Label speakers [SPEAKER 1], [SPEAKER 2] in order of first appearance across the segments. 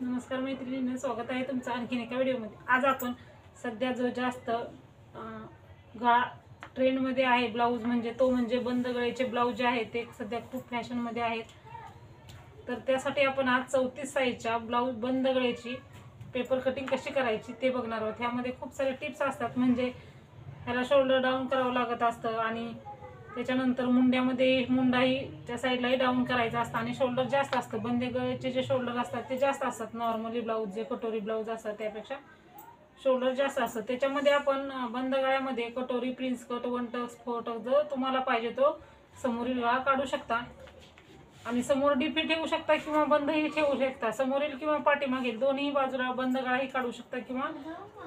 [SPEAKER 1] नमस्कार मैत्रिणींना स्वागत आहे तुमचं आणखीन एका व्हिडिओमध्ये. आज आपण सध्या जो जास्त गळा ट्रेंडमध्ये आहे ब्लाऊज म्हणजे तो म्हणजे बंद गळ्याचे ब्लाऊज जे आहेत ते सध्या खूप फॅशनमध्ये आहेत. तर त्यासाठी आपण आज चौतीस साईजच्या ब्लाऊज बंद गळ्याची पेपर कटिंग कशी करायची ते बघणार आहोत. ह्यामध्ये खूप सारे टिप्स असतात. म्हणजे ह्याला शोल्डर डाऊन करावं लागत असतं आणि त्याच्यानंतर मुंड्यामध्ये मुंडाही त्या साईडलाही डाऊन करायचा असतं आणि शोल्डर जास्त असतं. बंदे गळ्याचे जे शोल्डर असतात ते जास्त असतात. नॉर्मली ब्लाऊज जे कटोरी ब्लाऊज असतात त्यापेक्षा शोल्डर जास्त असतं. त्याच्यामध्ये आपण बंद गळ्यामध्ये कटोरी prince cut one tucks four जो तुम्हाला पाहिजे तो समोरील गळा काढू शकता. आणि समोर डीपी ठेवू शकता किंवा बंदही ठेवू शकता. समोरील किंवा पाठीमागील दोन्ही बाजूला बंद गळाही काढू शकता किंवा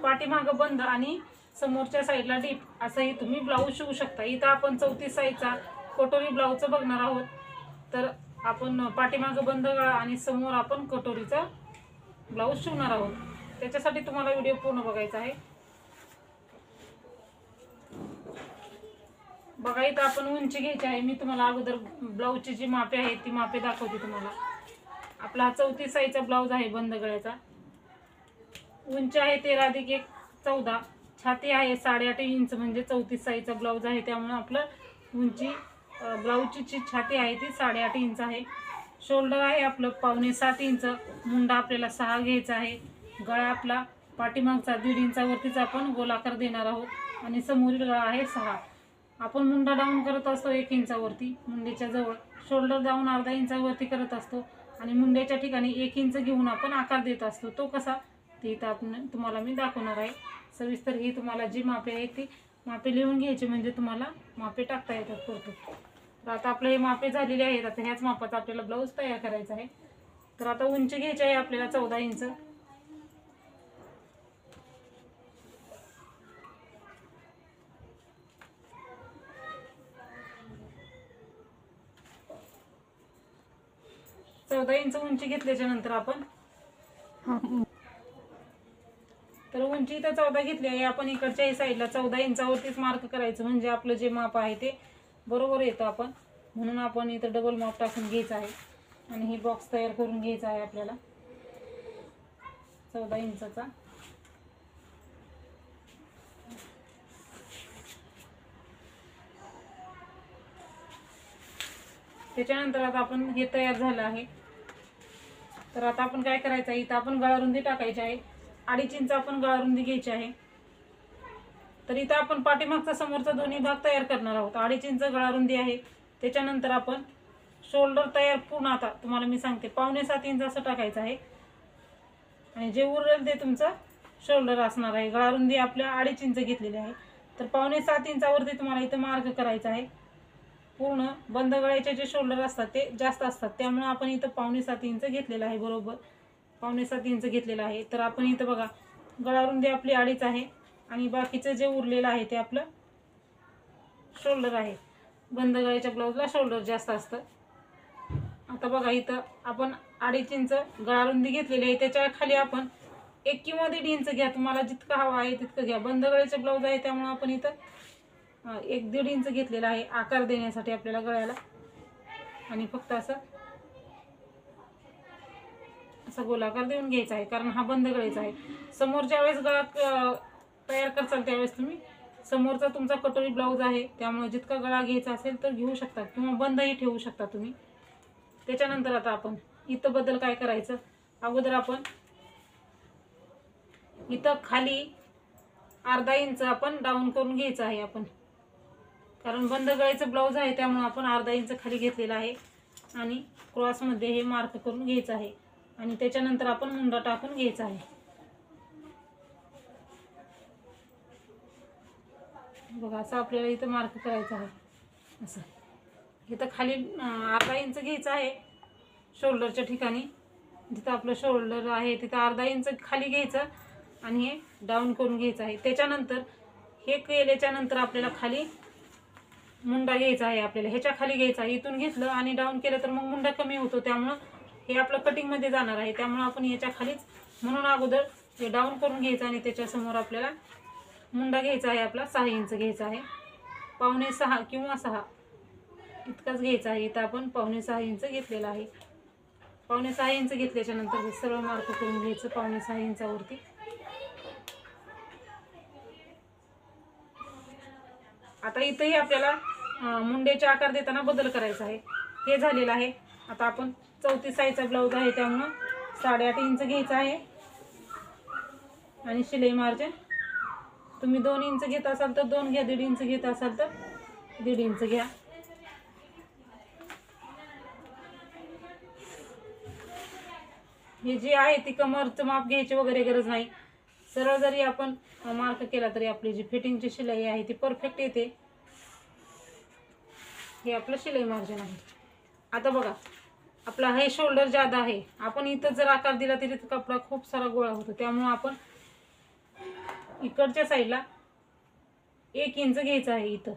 [SPEAKER 1] पाठीमागं बंद आणि समोरच्या साईडला डीप असंही तुम्ही ब्लाऊज शिवू शकता. इथं आपण चौतीस साईजचा कटोरी ब्लाऊजचं बघणार आहोत. तर आपण पाठीमागं बंद गळा आणि समोर आपण कटोरीचा ब्लाऊज शिवणार आहोत. त्याच्यासाठी तुम्हाला व्हिडिओ पूर्ण बघायचा आहे. बघा इथं आपण उंची घ्यायची आहे. मी तुम्हाला अगोदर ब्लाऊजची जी मापे आहे ती मापे दाखवते तुम्हाला. आपला हा चौतीस साईजचा ब्लाऊज आहे बंद गळ्याचा. उंची आहे तेरा अधिक एक चौदा. छाती आहे साडेआठ इंच म्हणजे चौतीस साईजचा ब्लाऊज आहे. त्यामुळे आपलं उंची ब्लाऊजची जी छाती आहे ती साडेआठ इंच आहे. शोल्डर आहे आपलं पावणे सात इंच. मुंडा आपल्याला सहा घ्यायचा आहे. गळा आपला पाठीमागचा दीड इंचावरतीच आपण गोलाकार देणार आहोत. आणि समोरील गळा आहे सहा. आपण मुंडा डाऊन करत असतो एक इंचावरती मुंडेच्या जवळ. शोल्डर डाऊन अर्धा इंचावरती करत असतो. आणि मुंड्याच्या ठिकाणी एक इंच घेऊन आपण आकार देत असतो. तो कसा? ते इथं आपण तुम्हाला मी दाखवणार आहे. सविस्तर ही तुम्हाला जी मापे आहे ती मापे लिहून घ्यायची म्हणजे तुम्हाला मापे टाकता येतात परत तर आता आपले हे मापे झालेले आहेत आता ह्याच मापाचा आपल्याला ब्लाऊज तयार करायचा आहे. तर आता उंची घ्यायची आहे आपल्याला चौदा इंच. चौदा इंच उंची घेतल्याच्या नंतर आपण तर उंची इथं चौदा घेतली आहे. आपण इकडच्याही साईडला चौदा इंचावरतीच मार्क करायचं. म्हणजे आपलं जे माप आहे ते बरोबर येतं आपण. म्हणून आपण इथं डबल माप टाकून घ्यायचं आहे. आणि हे बॉक्स तयार करून घ्यायचा आहे आपल्याला. चौदा इंचाचा. त्याच्यानंतर आता आपण हे तयार झालं आहे. तर आता आपण काय करायचं आहे? इथं आपण गळारुंदी टाकायची आहे. अडीच इंच आपण गळारुंदी घ्यायची आहे. तर इथं आपण पाठीमागचा समोरचा दोन्ही भाग तयार करणार आहोत. अडीच इंच गळारुंदी आहे. त्याच्यानंतर आपण शोल्डर तयार पूर्ण आता तुम्हाला मी सांगते पावणे सात इंच असं टाकायचं आहे. आणि जे उरेल ते तुमचं शोल्डर असणार आहे. गळारुंदी आपल्या अडीच इंच घेतलेली आहे. तर पावणे सात इंचावरती तुम्हाला इथं मार्ग करायचा आहे. पूर्ण बंद गळ्याचे जे शोल्डर असतात ते जास्त असतात. त्यामुळे आपण इथं पावणे सात इंच घेतलेलं आहे बरोबर. पावणे सात इंच घेतलेलं आहे. तर आपण इथं बघा गळारुंदी आपली अडीच आहे आणि बाकीचं जे उरलेलं आहे ते आपलं शोल्डर आहे. बंद गळ्याच्या ब्लाऊजला शोल्डर जास्त असतं. आता बघा इथं आपण अडीच इंच गळारुंदी घेतलेली आहे. त्याच्याखाली आपण एक किंवा दीड इंच घ्या. तुम्हाला जितकं हवं आहे तितकं घ्या. बंद गळ्याचे ब्लाऊज आहे त्यामुळे आपण इथं एक दीड इंच घेतलेला आहे आकार देण्यासाठी आपल्याला गळ्याला. आणि फक्त असं असा गोलाकार देऊन घ्यायचा आहे कारण हा बंद गळायचा आहे. समोर ज्यावेळेस गळा तयार करचाल त्यावेळेस तुम्ही. समोरचा तुमचा कटोरी ब्लाऊज आहे त्यामुळे जितका गळा घ्यायचा असेल तर घेऊ शकता किंवा बंदही ठेवू शकता तुम्ही. त्याच्यानंतर आता आपण इथं बद्दल काय करायचं? अगोदर आपण इथं खाली अर्धा इंच आपण डाऊन करून घ्यायचं आहे आपण. कारण बंद गळ्याचं ब्लाऊज आहे त्यामुळे आपण अर्धा इंच खाली घेतलेला आहे. आणि क्रॉसमध्ये हे मार्क करून घ्यायचं आहे. आणि त्याच्यानंतर आपण मुंडा टाकून घ्यायचा आहे. बघा असं आपल्याला इथं मार्क करायचं आहे. असं. इथं खाली अर्धा इंच घ्यायचं आहे शोल्डरच्या ठिकाणी. जिथं आपलं शोल्डर आहे तिथं अर्धा इंच खाली घ्यायचं आणि हे डाऊन करून घ्यायचं आहे. त्याच्यानंतर हे केल्याच्यानंतर आपल्याला खाली मुंडा घ्यायचा आहे आपल्याला. ह्याच्या खाली घ्यायचा आहे. इथून घेतलं आणि डाऊन केलं तर मग मुंडा कमी होतो. त्यामुळं हे आपलं कटिंगमध्ये जाणार आहे. त्यामुळं आपण याच्या खालीच म्हणून अगोदर हे डाऊन करून घ्यायचं आणि त्याच्यासमोर आपल्याला मुंडा घ्यायचा आहे आपला सहा इंच घ्यायचा आहे. पावणे सहा किंवा सहा इतकाच घ्यायचा आहे. इथं आपण पावणे सहा इंच घेतलेला आहे. पावणे सहा इंच घेतल्याच्या नंतर हे मार्क करून घ्यायचं पावणे सहा इंचावरती आता इथंही आपल्याला मुंड्याचे आकार देताना बदल करायचा आहे. हे झालेलं आहे. आता आपण चौतीस साईजचा ब्लाऊज आहे त्यामुळं साडेआठ इंच घ्यायचा आहे. आणि शिलाई मार्जिन. तुम्ही दोन इंच घेत असाल तर दोन घ्या दीड इंच घेत असाल तर दीड इंच घ्या. हे जी आहे ती कमरचं माप घ्यायची वगैरे गरज नाही. सरळ जरी आपण मार्क केला तरी आपली जी फिटिंगची शिलाई आहे ती परफेक्ट येते. हे आपलं शिलाई मार्जिन आहे. आता बघा. आपला हे शोल्डर जादा आहे आपण इथं जर आकार दिला तरी कपडा खूप सारा गोळा होतो. त्यामुळं आपण इकडच्या साईडला एक इंच घ्यायचं आहे इथं.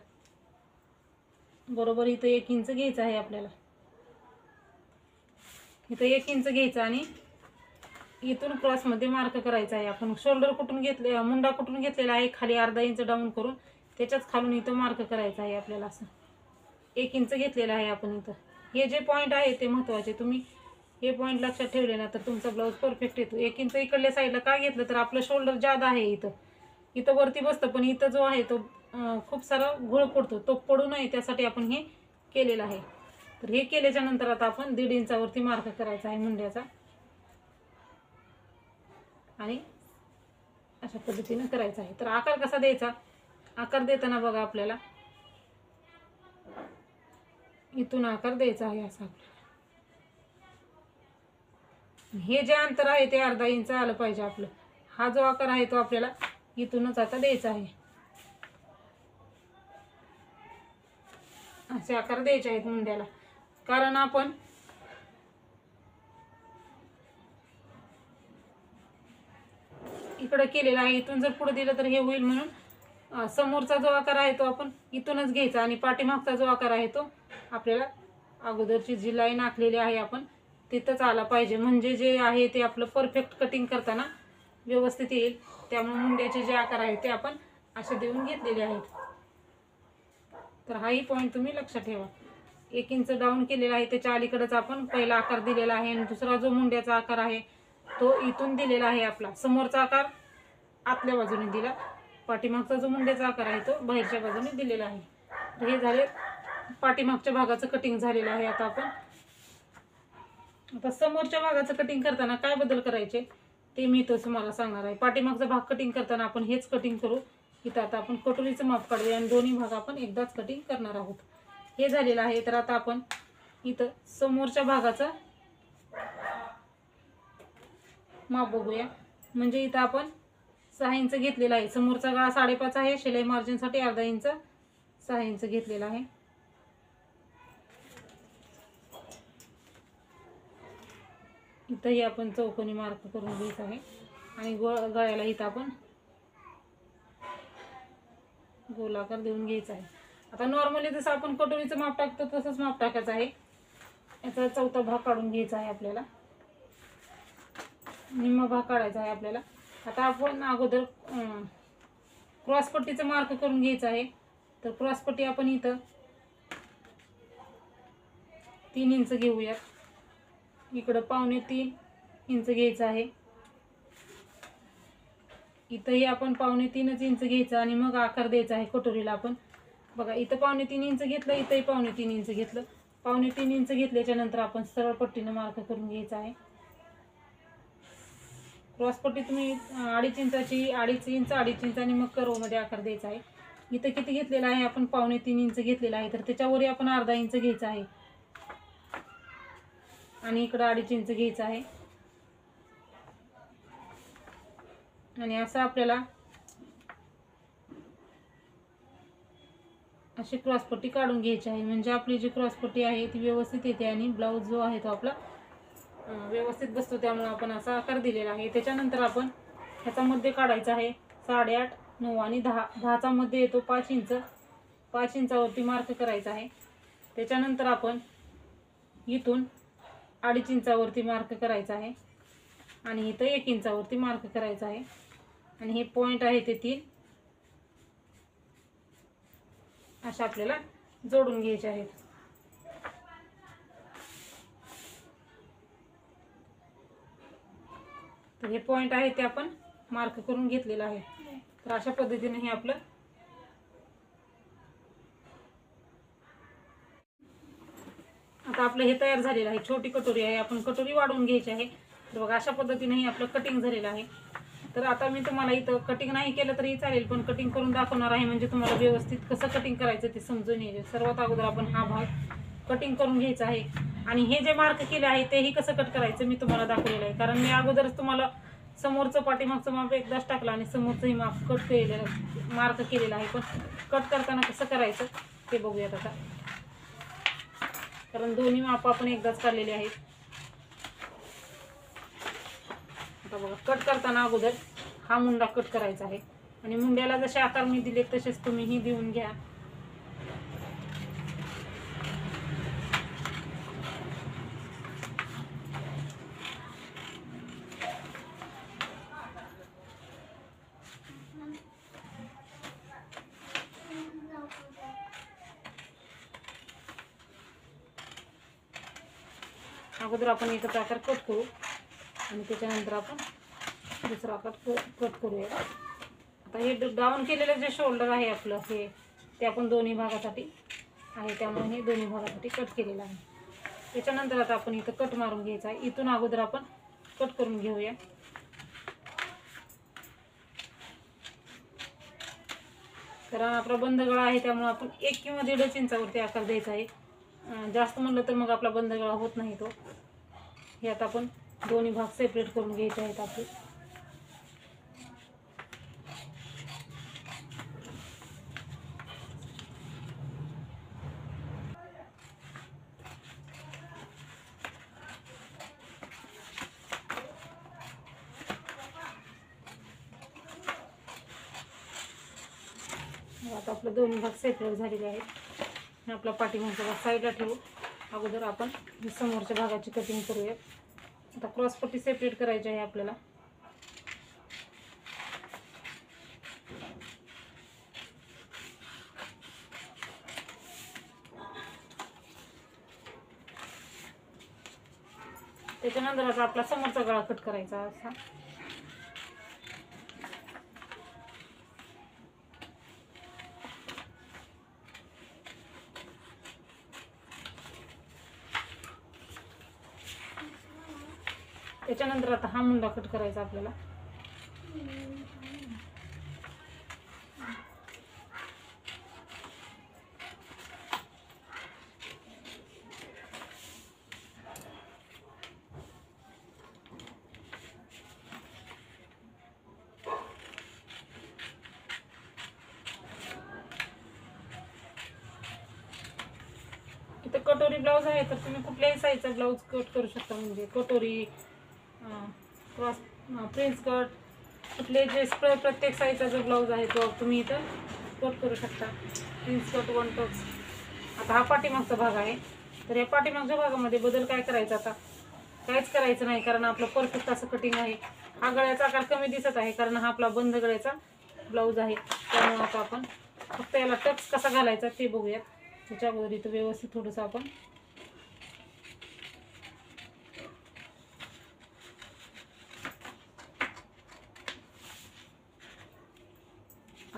[SPEAKER 1] बरोबर इथं एक इंच घ्यायचं आहे आपल्याला. इथं एक इंच घ्यायचं आणि इथून क्रॉसमध्ये मार्क करायचा आहे. आपण शोल्डर कुठून घेतले मुंडा कुठून घेतलेला आहे खाली अर्धा इंच डाऊन करून त्याच्याच खालून इथं मार्क करायचा आहे आपल्याला असं. एक इंच घेतलेलं आहे आपण इथं. हे जे पॉईंट आहे ते महत्त्वाचे तुम्ही हे पॉईंट लक्षात ठेवले ना तर तुमचा ब्लाऊज परफेक्ट येतो. एक इंच इकडल्या साईडला का घेतलं तर आपलं शोल्डर जादा आहे इथं. इथं वरती बसतं पण इथं जो आहे तो खूप सारा घोळ पडतो. तो पडू नये त्यासाठी आपण हे केलेलं आहे. तर हे केल्याच्यानंतर आता आपण दीड इंचावरती मार्क करायचा आहे मुंड्याचा. आणि अशा पद्धतीनं करायचा आहे. तर आकार कसा द्यायचा? आकार देताना बघा आपल्याला. इथून आकार द्यायचा आहे असा. हे जे अंतर आहे ते अर्धा इंच आलं पाहिजे आपलं. हा जो आकार आहे तो आपल्याला इथूनच आता द्यायचा आहे. असे आकार द्यायचे आहेत मुंड्याला. कारण आपण इकडं केलेलं आहे. इथून जर पुढे दिलं तर हे होईल म्हणून समोरचा जो आकार आहे तो आपण इथूनच घ्यायचा आणि पाठीमागचा जो आकार आहे तो आपल्याला अगोदरची जी लाईन आखलेली आहे आपण तिथंच आला पाहिजे. म्हणजे जे आहे ते आपलं परफेक्ट कटिंग करताना व्यवस्थित येईल. त्यामुळे मुंड्याचे जे आकार आहेत ते आपण असे देऊन घेतलेले आहेत. तर हाही पॉईंट तुम्ही लक्षात ठेवा. एक इंच डाऊन केलेला आहे त्याच्या अलीकडेच आपण पहिला आकार दिलेला आहे आणि दुसरा जो मुंड्याचा आकार आहे तो इथून दिलेला आहे आपला. समोरचा आकार आतल्या बाजूने दिला. पाठीमागचा जो मुंड्याचा आकार आहे तो बाहेरच्या बाजूने दिलेला आहे. तर हे झाले पाठीमागच्या भागाचं कटिंग झालेलं आहे आता आपण. आता समोरच्या भागाचं कटिंग करताना काय बदल करायचे ते मी तो तुम्हाला सांगणार आहे. पाठीमागचा भाग कटिंग करताना आपण हेच कटिंग करू. इथं आता आपण कटोरीचं माप काढूया आणि दोन्ही भाग आपण एकदाच कटिंग करणार आहोत. हे झालेलं आहे तर आता आपण इथं समोरच्या भागाचं माप बघूया. म्हणजे इथं आपण सहा इंच घेतलेला आहे. समोरचा गळा साडेपाच आहे शिलाई मार्जिनसाठी अर्धा इंच सहा इंच घेतलेला आहे. इथंही आपण चौकोनी मार्क करून घेत आहे. आणि गो गळ्याला इथं आपण गोलाकार देऊन घ्यायचा आहे. आता नॉर्मली जसं आपण कटोरीचं माप टाकतो तसंच माप टाकायचं आहे. याचा चौथा भाग काढून घ्यायचा आहे आपल्याला. निम्मा भाग काढायचा आहे आपल्याला. आता आपण अगोदर क्रॉसपट्टीचं मार्क करून घ्यायचं आहे. तर क्रॉसपट्टी आपण इथं तीन इंच घेऊयात. इकडं पावणे तीन इंच घ्यायचं आहे. इथंही आपण पावणे तीनच इंच घ्यायचं आणि मग आकार द्यायचा आहे कटोरीला आपण. बघा इथं पावणे तीन इंच घेतलं इथंही पावणे तीन इंच घेतलं. पावणे तीन इंच घेतल्याच्या नंतर आपण सरळ पट्टीनं मार्क करून घ्यायचा आहे. क्रॉसपट्टी तुम्ही अडीच इंचाची अडीच इंच अडीच इंच आणि मग कर्वमध्ये आकार द्यायचा आहे. इथं किती घेतलेला आहे? आपण पावणे तीन इंच घेतलेला आहे. तर त्याच्यावरही आपण अर्धा इंच घ्यायचा आहे. आणि इकडं अडीच इंच घ्यायचं आहे. आणि असं आपल्याला अशी क्रॉसपट्टी काढून घ्यायची आहे. म्हणजे आपली जी क्रॉसपट्टी आहे ती व्यवस्थित येते आणि ब्लाऊज जो आहे तो आपला व्यवस्थित बसतो. त्यामुळे आपण असा आकार दिलेला आहे. त्याच्यानंतर आपण ह्याचा मध्ये काढायचा आहे. साडेआठ नऊ आणि दहा. दहाचा मध्ये येतो पाच इंच. पाच इंचावरती मार्क करायचा आहे. त्याच्यानंतर आपण इथून अडीच इंचावरती मार्क करायचा आहे. आणि इथं एक इंचावरती मार्क करायचा आहे. आणि हे पॉईंट आहे ते तीन. अशा आपल्याला जोडून घ्यायचे आहेत. तर हे पॉईंट आहे ते आपण मार्क करून घेतलेलं आहे. तर अशा पद्धतीने हे आपलं आता आपलं हे तयार झालेलं आहे. छोटी कटोरी आहे. आपण कटोरी वाढवून घ्यायची आहे. तर बघा अशा पद्धतीने हे आपलं कटिंग झालेलं आहे. तर आता मी तुम्हाला इथं कटिंग नाही केलं तरी चालेल पण कटिंग करून दाखवणार आहे. म्हणजे तुम्हाला व्यवस्थित कसं कटिंग करायचं ते समजून येईल. सर्वात अगोदर आपण हा भाग कटिंग करून घ्यायचा आहे. आणि हे जे मार्क केले आहे तेही कसं कट करायचं मी तुम्हाला दाखवलेलं आहे. कारण मी अगोदरच तुम्हाला समोरचं पाठीमागचं माप एकदाच टाकलं आणि समोरचंही माप कट केलेलं मार्क केलेलं आहे. पण कट करताना कसं करायचं ते बघूयात आता. कारण दोन्ही माप आपण एकदाच काढलेले आहेत. आता बघा कट करताना अगोदर हा मुंडा कट करायचा आहे. आणि मुंड्याला जसे आकार मी दिले तसेच तुम्हीही देऊन घ्या अगोदर आपण एकच आकार कट करू. आणि त्याच्यानंतर आपण दुसरा आकार कट करूया. आता हे डाऊन केलेलं जे शोल्डर आहे आपलं हे ते आपण दोन्ही भागासाठी आहे. त्यामुळे हे दोन्ही भागासाठी कट केलेलं आहे. त्याच्यानंतर आता आपण इथं कट मारून घ्यायचा आहे. इथून अगोदर आपण कट करून घेऊया. कारण आपला बंद गळा आहे. त्यामुळे आपण एक किंवा दीडच इंचावरती आकार द्यायचा आहे. जास्त म्हणलं तर मग आपला बंद गळा होत नाही तो. हे आता आपण दोन्ही भाग सेपरेट करून घ्यायचे आहेत आपले. आता आपलं दोन्ही भाग सेपरेट झालेले आहेत. आपला पाठीमागचा भाग साईडला ठेवू. अगोदर आपण समोरच्या भागाची कटिंग करूया आता क्रॉस पट्टी सेपरेट करायची आहे आपल्याला. त्याच्यानंतर आता आपला समोरचा गळा कट करायचा असा. त्याच्यानंतर आता हा मुंडा कट करायचा आपल्याला. इथं कटोरी ब्लाऊज आहे तर तुम्ही कुठल्याही साईजचा ब्लाऊज कट करू शकता. म्हणजे कटोरी क्रॉस प्रिन्स कट कुठले जे प्र प्रत्येक साईजचा जो ब्लाऊज आहे तो तुम्ही इथं कोट करू शकता. प्रिन्स कट वन टॉक्स आता हा पाठीमागचा भाग आहे. तर या पाठीमागच्या भागामध्ये बदल काय करायचा आता? काहीच करायचं नाही कारण आपलं परफेक्ट असं कटिंग आहे. हा गळ्याचा आकार कमी दिसत आहे कारण हा आपला बंद गळ्याचा ब्लाऊज आहे. त्यामुळे आता आपण फक्त याला टक्स कसा घालायचा ते बघूयात. त्याच्या अगोदर इथं व्यवस्थित थोडंसं आपण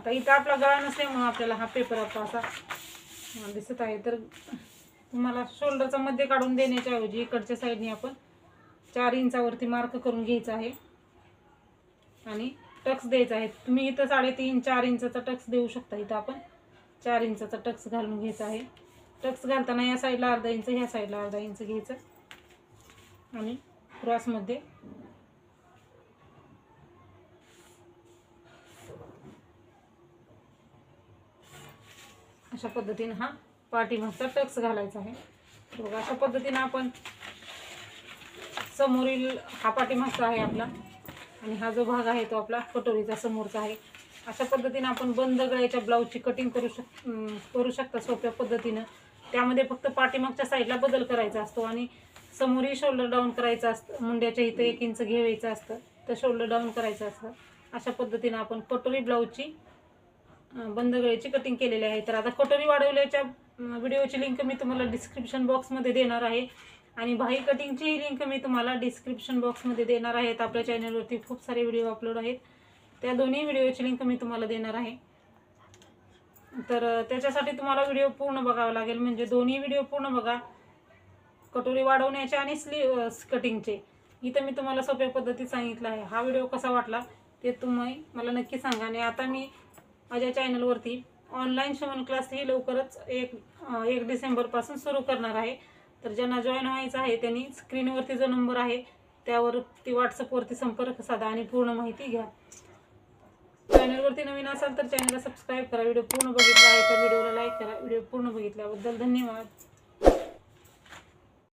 [SPEAKER 1] आता इथं आपला गळा नसल्यामुळं आपल्याला हा पेपर आपला असा दिसत आहे. तर तुम्हाला शोल्डरचा मध्ये काढून देण्याच्या ऐवजी इकडच्या साईडने आपण चार इंचावरती मार्क करून घ्यायचा आहे. आणि टक्स द्यायचा आहे. तुम्ही इथं साडेतीन चार इंचाचा टक्स देऊ शकता. इथं आपण चार इंचाचा टक्स घालून घ्यायचा आहे. टक्स घालताना या साईडला अर्धा इंच ह्या साईडला अर्धा इंच घ्यायचं. आणि क्रॉसमध्ये अशा पद्धतीनं हा पाठीमागचा टक्स घालायचा आहे. बघा अशा पद्धतीनं आपण समोरील हा पाठीमागचा आहे आपला. आणि हा जो भाग आहे तो आपला कटोरीचा समोरचा आहे. अशा पद्धतीनं आपण बंद गळ्याच्या ब्लाऊजची कटिंग करू शक करू शकता सोप्या पद्धतीनं. त्यामध्ये फक्त पाठीमागच्या साईडला बदल करायचा असतो आणि समोरही शोल्डर डाऊन करायचं असतं. मुंड्याच्या इथं एक इंच घ्यायचं असतं तर शोल्डर डाऊन करायचं असतं. अशा पद्धतीनं आपण कटोरी ब्लाऊजची बंद गळ्याची कटिंग केलेली आहे. तर आता कटोरी वाढवल्याच्या व्हिडिओची लिंक मी तुम्हाला डिस्क्रिप्शन बॉक्समध्ये देणार आहे. आणि भाई कटिंगचीही लिंक मी तुम्हाला डिस्क्रिप्शन बॉक्समध्ये देणार आहेत आपल्या चॅनलवरती खूप सारे व्हिडिओ अपलोड आहेत. त्या दोन्ही व्हिडिओची लिंक मी तुम्हाला देणार आहे. तर त्याच्यासाठी तुम्हाला व्हिडिओ पूर्ण बघावा लागेल. म्हणजे दोन्ही व्हिडिओ पूर्ण बघा. कटोरी वाढवण्याचे आणि स्लीव कटिंगचे इथं मी तुम्हाला सोप्या पद्धतीत सांगितलं आहे. हा व्हिडिओ कसा वाटला ते तुम्ही मला नक्की सांगा. आणि आता मी माझ्या चॅनलवरती ऑनलाईन शमन क्लास ही लवकरच एक एक डिसेंबरपासून सुरू करणार आहे. तर ज्यांना जॉईन व्हायचं आहे त्यांनी स्क्रीनवरती जो नंबर आहे त्यावर ती व्हॉट्सअपवरती संपर्क साधा आणि पूर्ण माहिती घ्या. चॅनलवरती नवीन असाल तर चॅनलला सबस्क्राईब करा. व्हिडिओ पूर्ण बघितला आहे तर व्हिडिओला लाईक करा. व्हिडिओ पूर्ण बघितल्याबद्दल धन्यवाद.